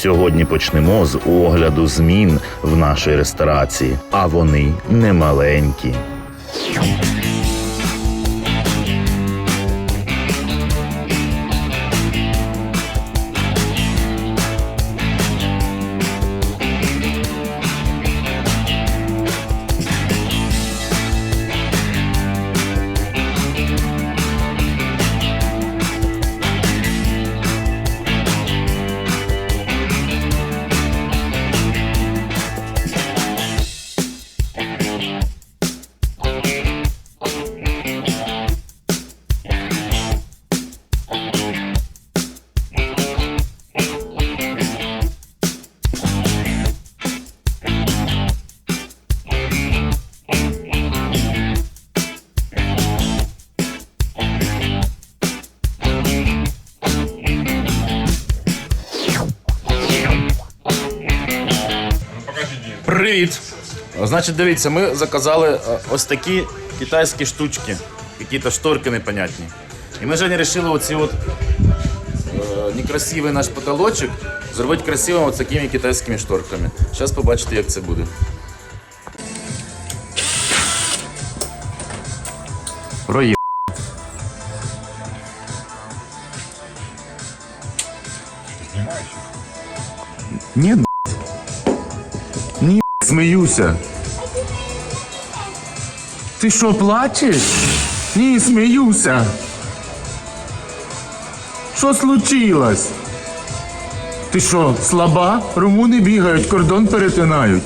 Сьогодні почнемо з огляду змін в нашій ресторації, а вони немаленькі. Привіт! Значить, дивіться, ми заказали е, ось такі китайські штучки, якісь шторки непонятні. І ми Женя вирішили оці от е, некрасивий наш потолочок зробити красивим от такими китайськими шторками. Зараз побачите, як це буде. Проїв. Ні, сміюся. Ти що, плачеш? Ні, сміюся. Що случилось? Ти що, слаба? Румуни бігають, кордон перетинають.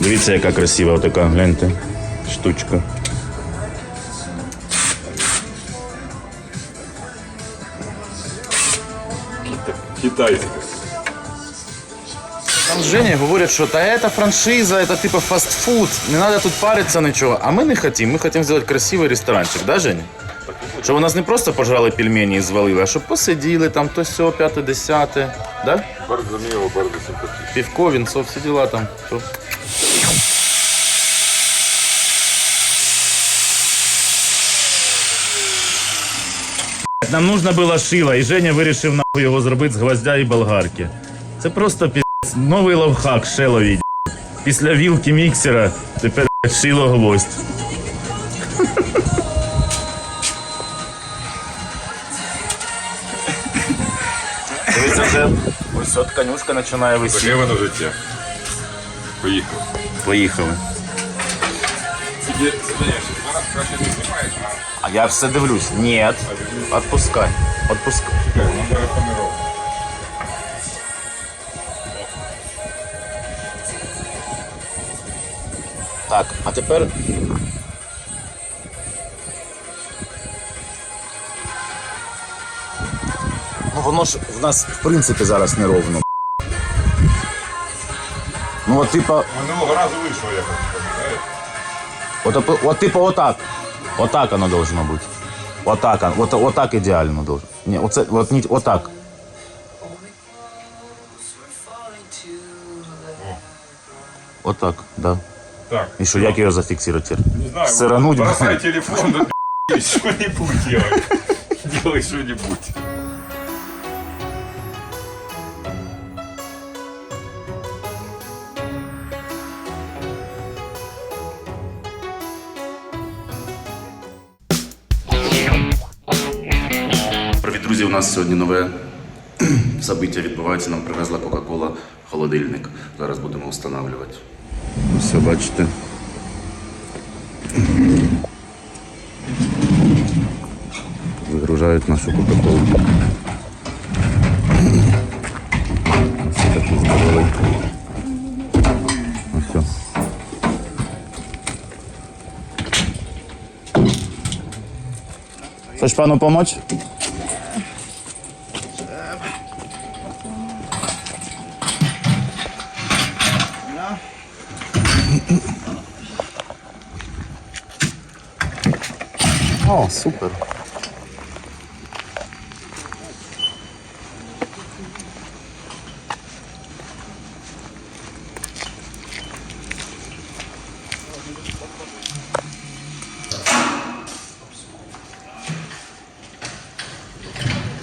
Дивіться, яка красива така, гляньте, штучка. Китайська. Там з Женей говорять, що та це франшиза, це типу фастфуд, не треба тут паритися нічого. А ми не хочемо, ми хочемо зробити красивий ресторанчик, да, Женя? Щоб у нас не просто пожрали пельмені і звалили, а щоб посиділи там то сьо, п'яте, десяте. Да? Bardzo miło, bardzo sympatycznie. Півко, вінцо, всі діла там. То. Нам нужно було шило, і Женя вирішив нахуй його зробити з гвоздя і болгарки. Це просто пі***ць. новий лавхак, шелові. Після вілки міксера тепер шило гвоздь. Дивіться, вже ось от конюшка починає висіти. Таке воно життя. Поїхав. Поїхали. Іди, Здаєш, А я все дивлюсь. Ні. Отпускай. Отпускай. Так, а тепер. Ну воно ж в нас в принципі зараз неровно. Ну от типа, Минулого разу вийшло якось, пам'ятаєш? от, от, от типа отак. Отак воно должно бути. Отак, оно- от, отак ідеально должно. Ні, оце, от, ні, отак. Отак, да. Так. І що, як його зафіксувати? тепер? Не знаю, Сирануть, бросай блин. телефон, да пи***й, что-нибудь делай. Делай что-нибудь. Друзі! У нас сьогодні нове собиття відбувається. Нам привезла Кока-Кола холодильник. Зараз будемо встановлювати. Все, бачите. Вигружають нашу Кока-Колу. Все такі здоровий. Все. Chcesz panu? O, super.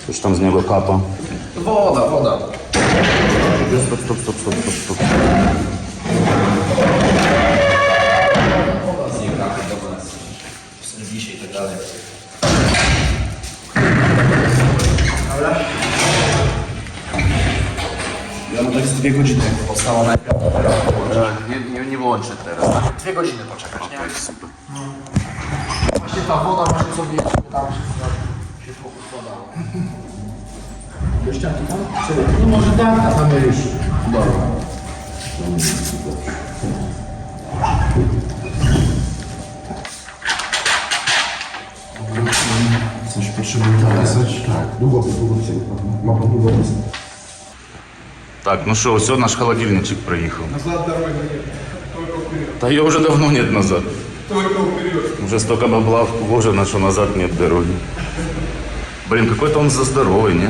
Już tam z niego kapa. Woda, woda. Stop, stop, stop, stop, stop, stop. Dwie godziny powstała najpierw. Nie, nie, nie wyłączę teraz. tak? Dwie godziny poczekać, nie? Właśnie ta woda może sobie tam się poukładało. Do ścianki tam? No może tak, a tam już. Dobra. Coś potrzebuje napisać? Tak, długopis, długopis. Ma pan długopis? Так, ну що, все, наш холодильничок приїхав. Назад дороги нет. Только вперед. Та ее уже давно нет назад. Только вперед. Уже столько бабла вложено, что назад нет дороги. Блин, какой-то он за здоровый, не?